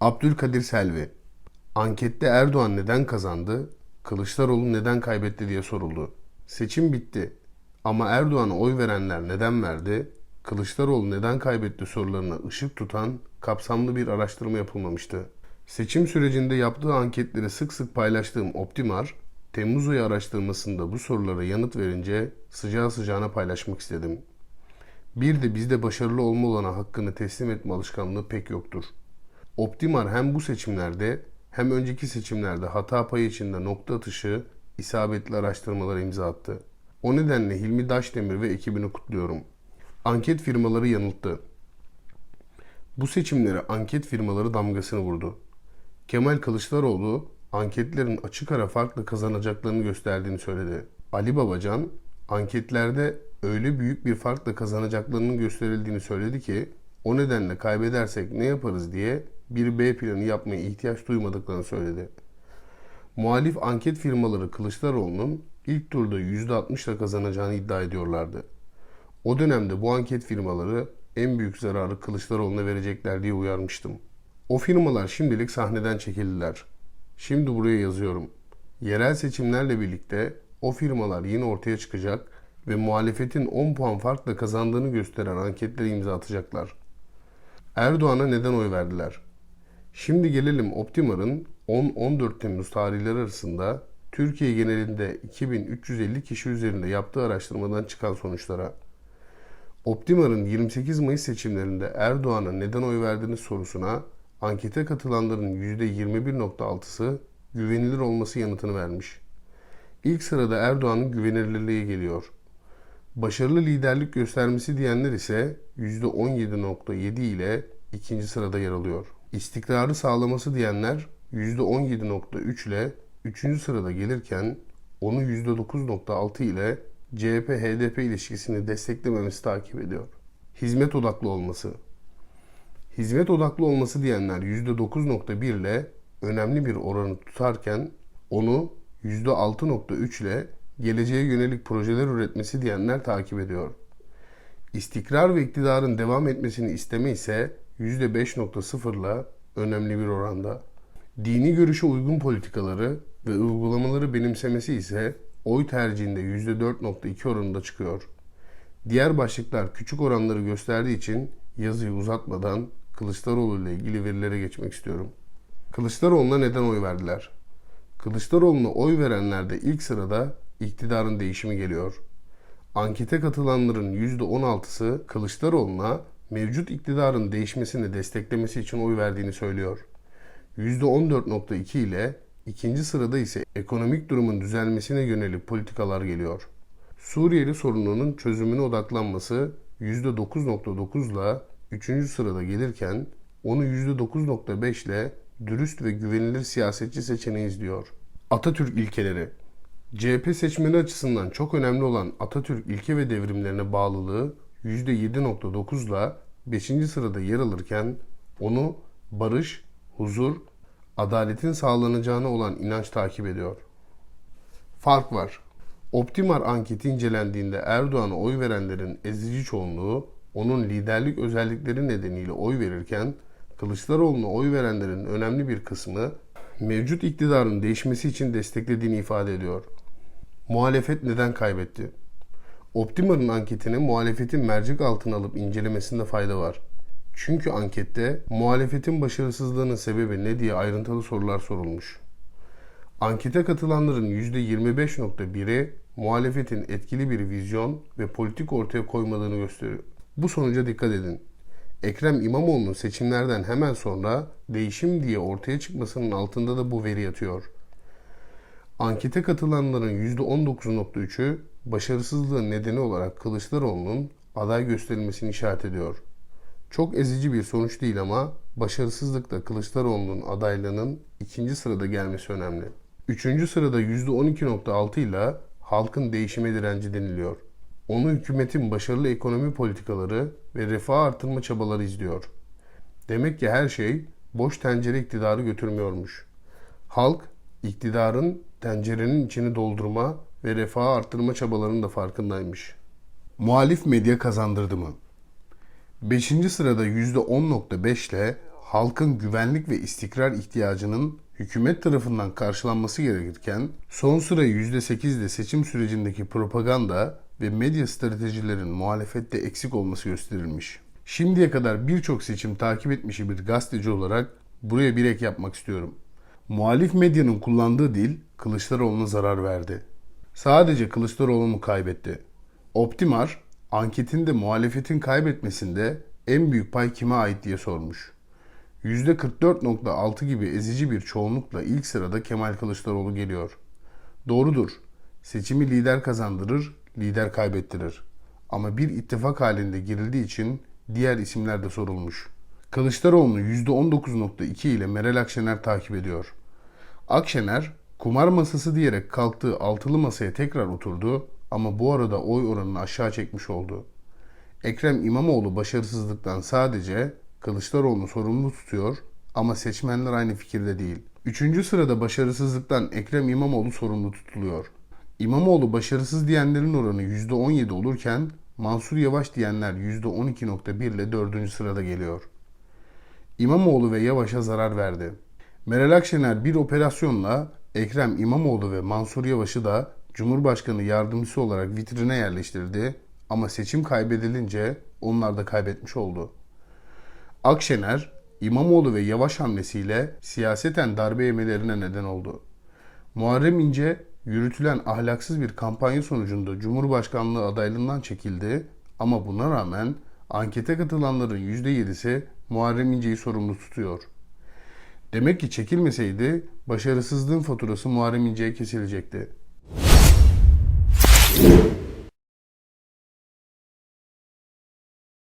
Abdülkadir Selvi Ankette Erdoğan neden kazandı, Kılıçdaroğlu neden kaybetti diye soruldu. Seçim bitti ama Erdoğan'a oy verenler neden verdi, Kılıçdaroğlu neden kaybetti sorularına ışık tutan kapsamlı bir araştırma yapılmamıştı. Seçim sürecinde yaptığı anketleri sık sık paylaştığım Optimar, Temmuz ayı araştırmasında bu sorulara yanıt verince sıcağı sıcağına paylaşmak istedim. Bir de bizde başarılı olma olana hakkını teslim etme alışkanlığı pek yoktur. Optimar hem bu seçimlerde hem önceki seçimlerde hata payı içinde nokta atışı isabetli araştırmalara imza attı. O nedenle Hilmi Daşdemir ve ekibini kutluyorum. Anket firmaları yanılttı. Bu seçimlere anket firmaları damgasını vurdu. Kemal Kılıçdaroğlu anketlerin açık ara farklı kazanacaklarını gösterdiğini söyledi. Ali Babacan anketlerde öyle büyük bir farkla kazanacaklarının gösterildiğini söyledi ki o nedenle kaybedersek ne yaparız diye bir B planı yapmaya ihtiyaç duymadıklarını söyledi. Muhalif anket firmaları Kılıçdaroğlu'nun ilk turda %60'la kazanacağını iddia ediyorlardı. O dönemde bu anket firmaları en büyük zararı Kılıçdaroğlu'na verecekler diye uyarmıştım. O firmalar şimdilik sahneden çekildiler. Şimdi buraya yazıyorum. Yerel seçimlerle birlikte o firmalar yine ortaya çıkacak ve muhalefetin 10 puan farkla kazandığını gösteren anketleri imza atacaklar. Erdoğan'a neden oy verdiler? Şimdi gelelim Optimar'ın 10-14 Temmuz tarihleri arasında Türkiye genelinde 2350 kişi üzerinde yaptığı araştırmadan çıkan sonuçlara. Optimar'ın 28 Mayıs seçimlerinde Erdoğan'a neden oy verdiğiniz sorusuna ankete katılanların %21.6'sı güvenilir olması yanıtını vermiş. İlk sırada Erdoğan'ın güvenilirliği geliyor. Başarılı liderlik göstermesi diyenler ise %17.7 ile ikinci sırada yer alıyor. İstikrarı sağlaması diyenler %17.3 ile üçüncü sırada gelirken onu %9.6 ile CHP-HDP ilişkisini desteklememesi takip ediyor. Hizmet odaklı olması. Hizmet odaklı olması diyenler %9.1 ile önemli bir oranı tutarken onu %6.3 ile geleceğe yönelik projeler üretmesi diyenler takip ediyor. İstikrar ve iktidarın devam etmesini isteme ise %5.0 ile önemli bir oranda. Dini görüşe uygun politikaları ve uygulamaları benimsemesi ise oy tercihinde %4.2 oranında çıkıyor. Diğer başlıklar küçük oranları gösterdiği için yazıyı uzatmadan Kılıçdaroğlu ile ilgili verilere geçmek istiyorum. Kılıçdaroğlu'na neden oy verdiler? Kılıçdaroğlu'na oy verenlerde ilk sırada iktidarın değişimi geliyor. Ankete katılanların %16'sı Kılıçdaroğlu'na mevcut iktidarın değişmesini desteklemesi için oy verdiğini söylüyor. %14.2 ile ikinci sırada ise ekonomik durumun düzelmesine yönelik politikalar geliyor. Suriyeli sorununun çözümüne odaklanması %9.9 ile üçüncü sırada gelirken onu %9.5 ile dürüst ve güvenilir siyasetçi seçeneği izliyor. Atatürk ilkeleri CHP seçmeni açısından çok önemli olan Atatürk ilke ve devrimlerine bağlılığı %7.9 ile 5. sırada yer alırken onu barış, huzur, adaletin sağlanacağına olan inanç takip ediyor. Fark var. Optimar anketi incelendiğinde Erdoğan'a oy verenlerin ezici çoğunluğu onun liderlik özellikleri nedeniyle oy verirken Kılıçdaroğlu'na oy verenlerin önemli bir kısmı mevcut iktidarın değişmesi için desteklediğini ifade ediyor. Muhalefet neden kaybetti? Optimar'ın anketini muhalefetin mercek altına alıp incelemesinde fayda var. Çünkü ankette muhalefetin başarısızlığının sebebi ne diye ayrıntılı sorular sorulmuş. Ankete katılanların %25.1'i muhalefetin etkili bir vizyon ve politik ortaya koymadığını gösteriyor. Bu sonuca dikkat edin. Ekrem İmamoğlu'nun seçimlerden hemen sonra değişim diye ortaya çıkmasının altında da bu veri yatıyor. Ankete katılanların %19.3'ü başarısızlığı nedeni olarak Kılıçdaroğlu'nun aday gösterilmesini işaret ediyor. Çok ezici bir sonuç değil ama başarısızlıkta Kılıçdaroğlu'nun adaylığının ikinci sırada gelmesi önemli. Üçüncü sırada %12.6 ile halkın değişime direnci deniliyor. Onu hükümetin başarılı ekonomi politikaları ve refah artırma çabaları izliyor. Demek ki her şey boş tencere iktidarı götürmüyormuş. Halk iktidarın tencerenin içini doldurma ve refahı arttırma çabalarının da farkındaymış. Muhalif medya kazandırdı mı? 5. sırada %10.5 ile halkın güvenlik ve istikrar ihtiyacının hükümet tarafından karşılanması gerekirken son sırayı %8'de seçim sürecindeki propaganda ve medya stratejilerin muhalefette eksik olması gösterilmiş. Şimdiye kadar birçok seçim takip etmiş bir gazeteci olarak buraya bir ek yapmak istiyorum. Muhalif medyanın kullandığı dil Kılıçdaroğlu'na zarar verdi. Sadece Kılıçdaroğlu mu kaybetti? Optimar, anketinde muhalefetin kaybetmesinde en büyük pay kime ait diye sormuş. %44.6 gibi ezici bir çoğunlukla ilk sırada Kemal Kılıçdaroğlu geliyor. Doğrudur. Seçimi lider kazandırır, lider kaybettirir. Ama bir ittifak halinde girildiği için diğer isimler de sorulmuş. Kılıçdaroğlu'nu %19.2 ile Meral Akşener takip ediyor. Akşener, kumar masası diyerek kalktığı altılı masaya tekrar oturdu ama bu arada oy oranını aşağı çekmiş oldu. Ekrem İmamoğlu başarısızlıktan sadece Kılıçdaroğlu'nu sorumlu tutuyor ama seçmenler aynı fikirde değil. Üçüncü sırada başarısızlıktan Ekrem İmamoğlu sorumlu tutuluyor. İmamoğlu başarısız diyenlerin oranı %17 olurken Mansur Yavaş diyenler %12.1 ile dördüncü sırada geliyor. İmamoğlu ve Yavaş'a zarar verdi. Meral Akşener bir operasyonla Ekrem İmamoğlu ve Mansur Yavaş'ı da Cumhurbaşkanı yardımcısı olarak vitrine yerleştirdi ama seçim kaybedilince onlar da kaybetmiş oldu. Akşener, İmamoğlu ve Yavaş hamlesiyle siyaseten darbe yemelerine neden oldu. Muharrem İnce yürütülen ahlaksız bir kampanya sonucunda Cumhurbaşkanlığı adaylığından çekildi ama buna rağmen ankete katılanların %7'si Muharrem İnce'yi sorumlu tutuyor. Demek ki çekilmeseydi başarısızlığın faturası Muharrem İnce'ye kesilecekti.